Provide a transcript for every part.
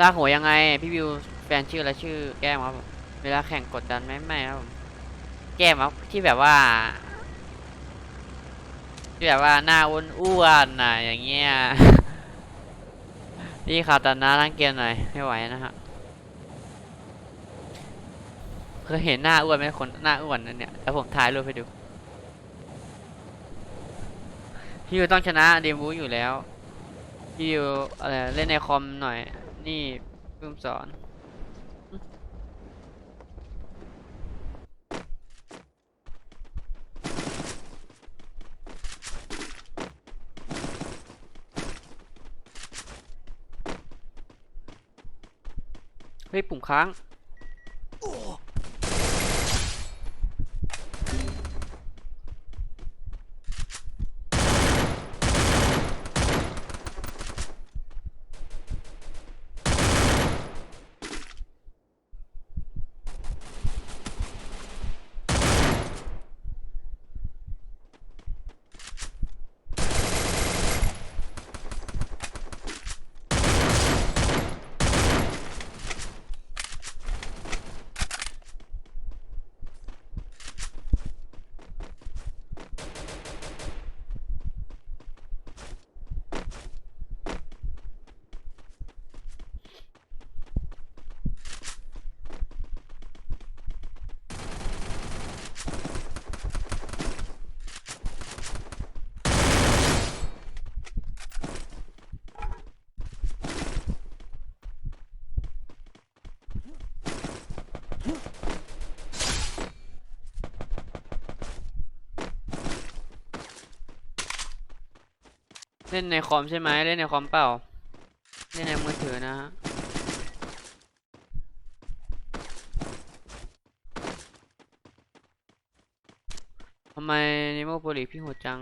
ลากหัวยังไง พี่วิวแฟนชื่ออะชื่อแก้มครับเวลาแข่งกดดันไหมไม่ครับแก้มครับที่แบบว่าที่แบบว่าหน้าอ้วนๆน่ะอย่างเงี้ยพี่ขาตัดน้าร่างเกมหน่อยไม่ไหวนะฮะเคยเห็นหน้าอ้วนไหมคนหน้าอ้วนนั่นเนี่ยแล้วผมถ่ายรูปให้ดูพี่วิวต้องชนะเดมบูอยู่แล้วพี่วิวอะไรเล่นในคอมหน่อย นี่เพิ่มสอนเฮ้ยปุ่มค้าง เล่นในคอมใช่ไหมเล่นในคอมเปล่า เล่นในมือถือนะฮะทำไมนิโมโปลิพี่โหดจัง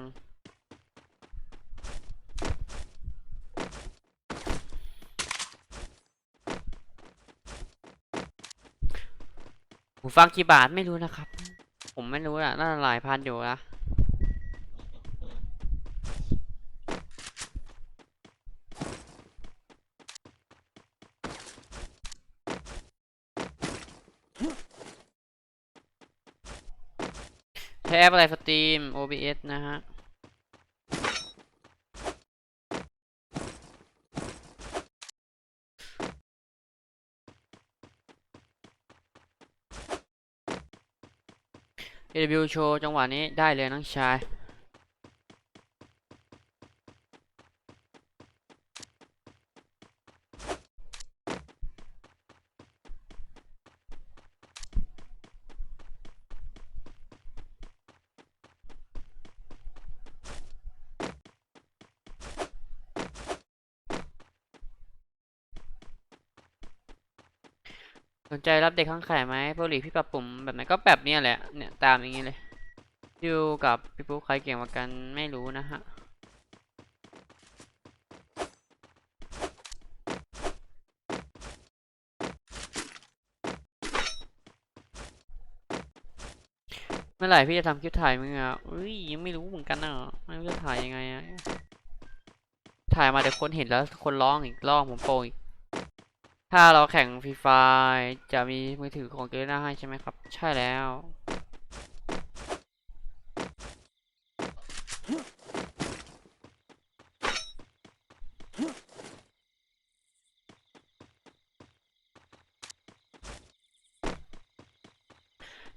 หูฟังกี่บาทไม่รู้นะครับ ผมไม่รู้อะน่าจะหลายพันอยู่นะ ใช้แอปอะไรสตรีม OBS นะฮะ AW โชว์จังหวะนี้ได้เลยน้องชาย สนใจรับเด็กข้างแข่ไหมโปรลีพี่ปรับปุ่มแบบไหนก็แบบเนี้ยแหละ เนี่ยตามอย่างนี้เลยยูกับพี่ปุ๊กใครเก่งกว่ากันไม่รู้นะฮะเมื่อไหร่พี่จะทำคลิปถ่ายมึงอะอุ้ยยังไม่รู้เหมือนกันอะไม่รู้จะถ่ายยังไงอะถ่ายมาเดี๋ยวคนเห็นแล้วคนร้องอีกร้องผมโปรอีก ถ้าเราแข่งฟรีไฟจะมีมือถือของเกมหน้าให้ใช่ไหมครับ ใช่แล้ว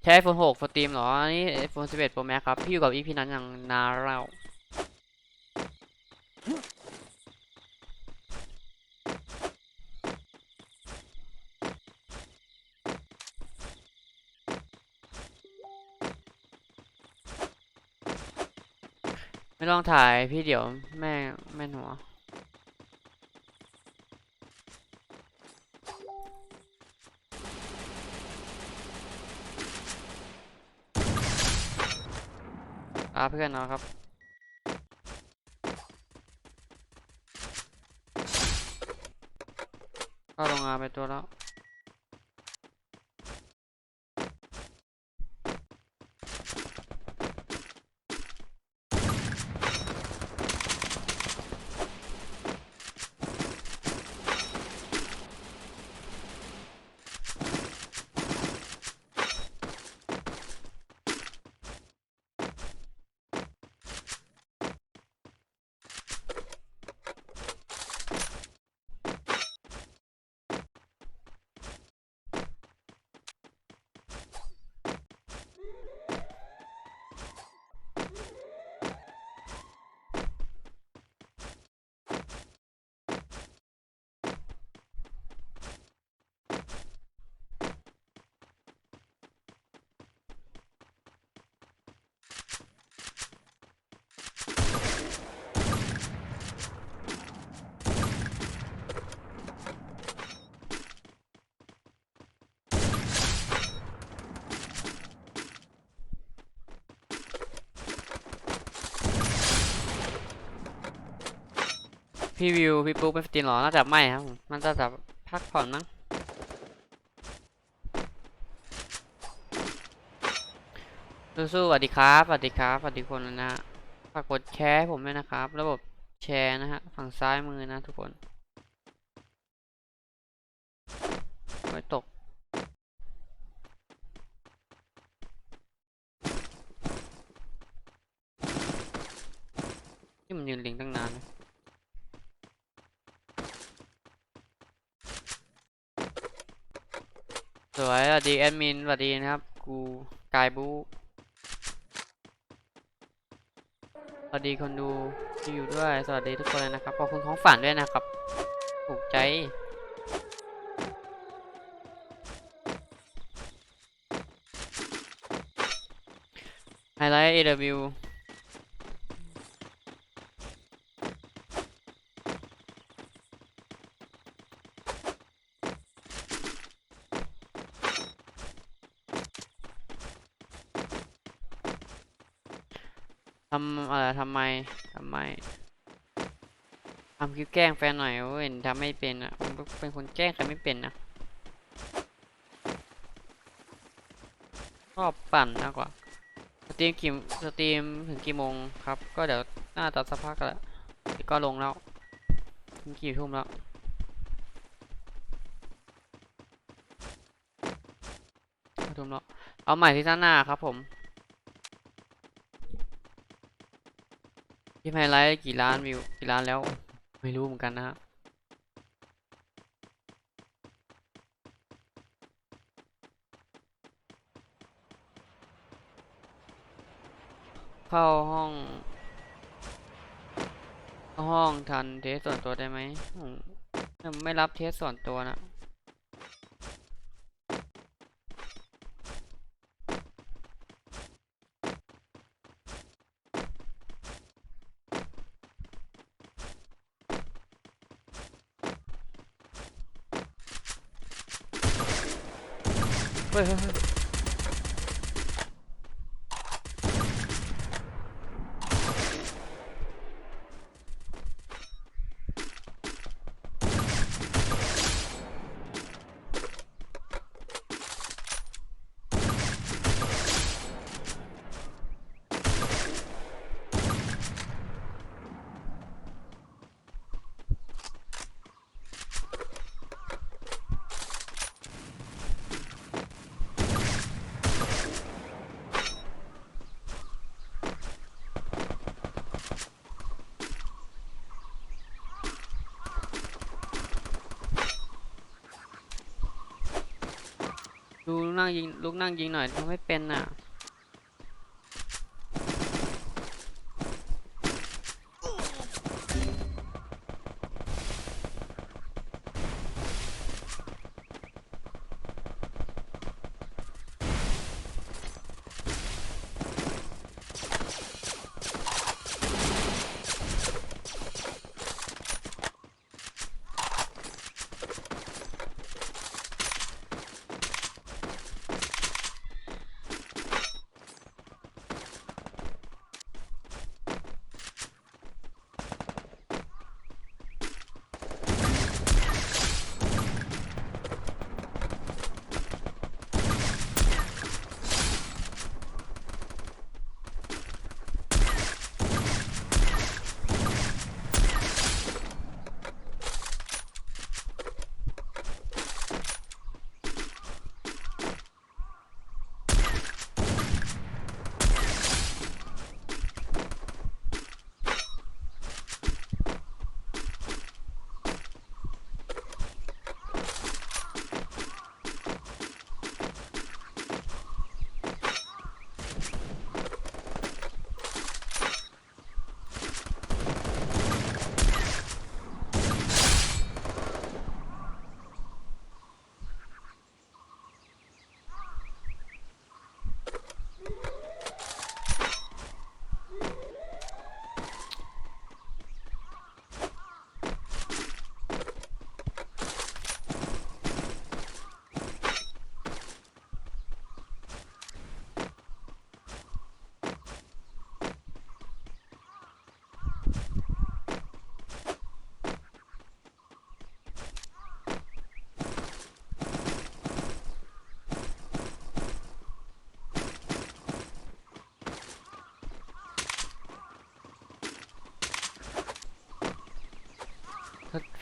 ใช้ iPhone 6สตรีมเหรอ อันนี้ iPhone 11 Pro Max ครับ พี่อยู่กับอีพีนั้นอย่างนานแล้ว ไม่ต้องถ่ายพี่เดี๋ยวแม่แม่หัวอาเพื่อนนะครับเข้าโรงงานไปตัวแล้ว พี่วิว พี่ปุ๊กเป็นสตรีมหรอ น่าจะไม่ครับมันจะจะพักผ่อนมั้ง สู้ๆสวัสดีครับ สวัสดีครับ สวัสดีคนนะฮะ ฝากกดแชร์ผมด้วยนะครับ ระบบแชร์นะฮะ ฝั่งซ้ายมือนะทุกคน ไม่ตกนี่มันยืนลิงตั้งนานนะ สวยสวัสดีแอดมินสวัสดีนะครับ กูกายบูสวัสดีคนดูที่อยู่ด้วย สวัสดีทุกคนเลยนะครับ ขอบคุณของฝันด้วยนะครับ ถูกใจไฮไลท์ AW ทำเอะไรทำไมทำไมทำคลิปแกล้งแฟนหน่อยเว้ยทำไม่เป็นอะเป็นคนแกล้งใครไม่เป็นนะชอบปั่นมากกว่าสตรีมกี่สตรีมถึงกี่โมงครับ ก็เดี๋ยวน่าจะสักพักกันละเดี๋ยวก็ลงแล้วถึงกี่ทุ่มแล้วทุ่มแล้วเอาใหม่ที่หน้าหน้าครับผม พี่ไฮไลท์กี่ล้านวิวกี่ล้านแล้ว ไม่รู้เหมือนกันนะฮะเข้าห้องเข้าห้องทันเทสส่วนตัวได้ไหมผมผมไม่รับเทสส่วนตัวนะ เดูลูกนั่งยิงลูกนั่งยิงหน่อยทำไม่เป็นอะ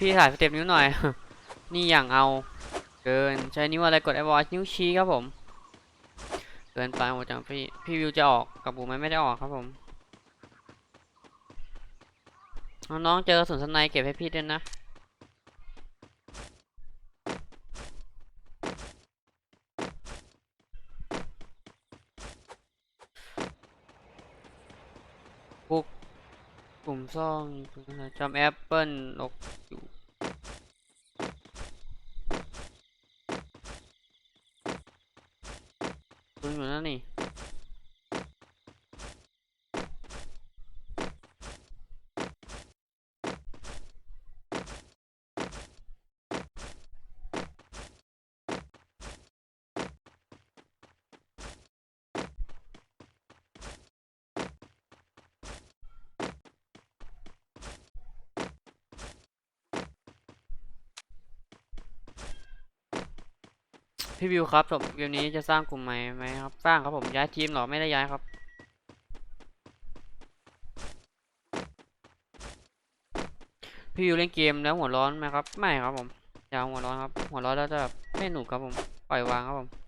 พี่ถ่ายสเต็ปนิ้วหน่อย นี่อย่างเอา เกินใช้นิ้วอะไรกดไอวอชนิ้วชี้ครับผม เกินไปหมดจังพี่พี่วิวจะออกกับผมไหมไม่ได้ออกครับผมน้องๆเจอกระสุนสไนเก็บให้พี่ด้วยนะ กลุ่มซ่องจำแอปเปิลลกอยู่คุณอยู่นั่นนี่ พี่วิวครับจบเกมนี้จะสร้างกลุ่มใหม่ไหมครับ สร้างครับผมย้ายทีมหรอไม่ได้ย้ายครับ พี่วิวเล่นเกมแล้วหัวร้อนไหมครับ ไม่ครับผมอย่าหัวร้อนครับ หัวร้อนแล้วจะแบบไม่หนุกครับผมปล่อยวางครับผม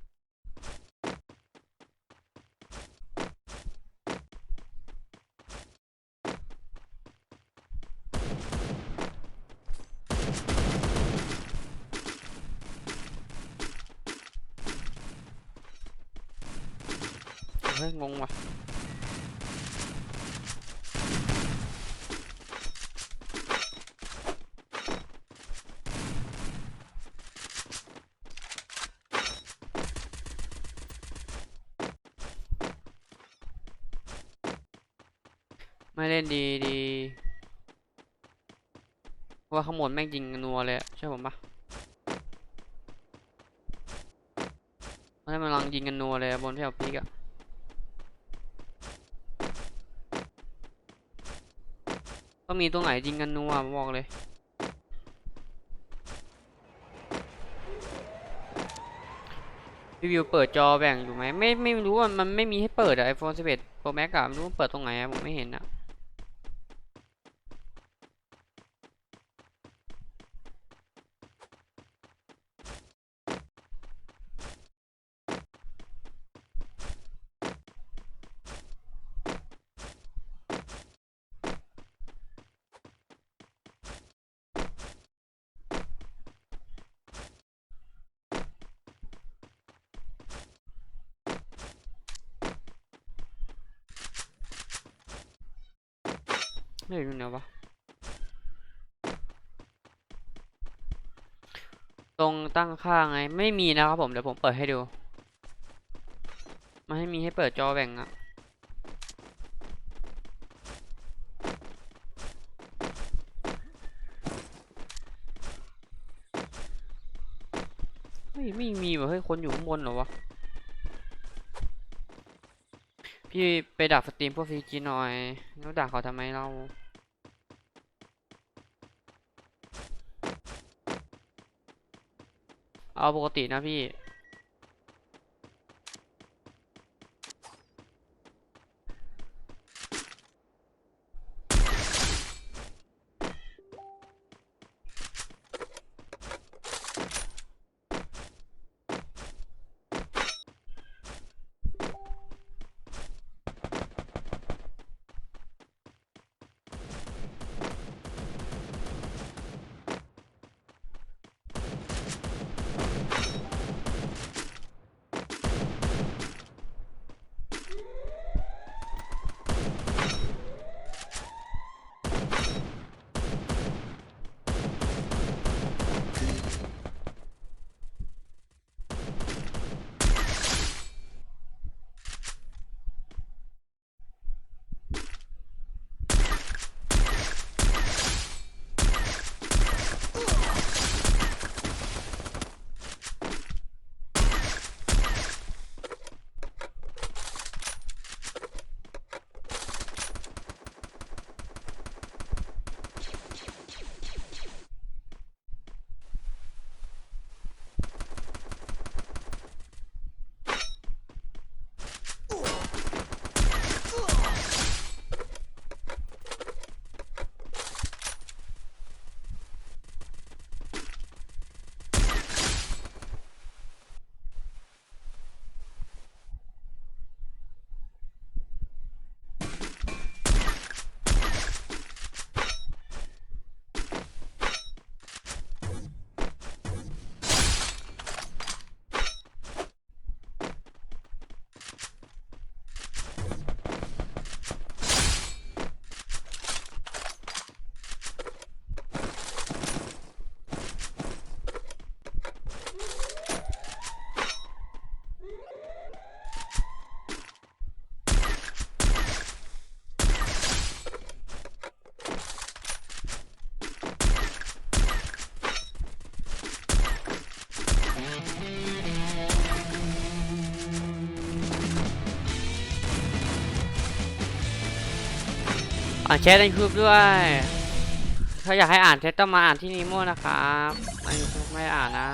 ไม่เล่นดีดีเพราะว่าข้างบนแม่งยิงนัวเลยใช่ผมปะมันกำลังยิงกันนัวเลยบนที่เอาพีกอะก็มีตรงไหนยิงกันนัวบอกเลยรีวิวเปิดจอแบ่งอยู่ไหมไม่ไม่รู้ว่ามันไม่มีให้เปิดอะ iPhone 11 Pro Max อะไม่รู้เปิดตรงไหนอะผมไม่เห็นอะ ไม่รู้อยู่ไหนวะ ตรงตั้งค่าไง ไม่มีนะครับผมเดี๋ยวผมเปิดให้ดูมันให้มีให้เปิดจอแบ่งอะเฮ้ยไม่มีว่ะเฮ้ยคนอยู่ข้างบนเหรอวะ พี่ไปดักสตรีมพวกซีจีหน่อยแล้วด่าเขาทำไมเรา เอาปกตินะพี่านแชทในยูทูบด้วย ถ้าอยากให้อ่านแชทต้องมาอ่านที่นีโมนะครับในยูทูบไม่อ่านนะ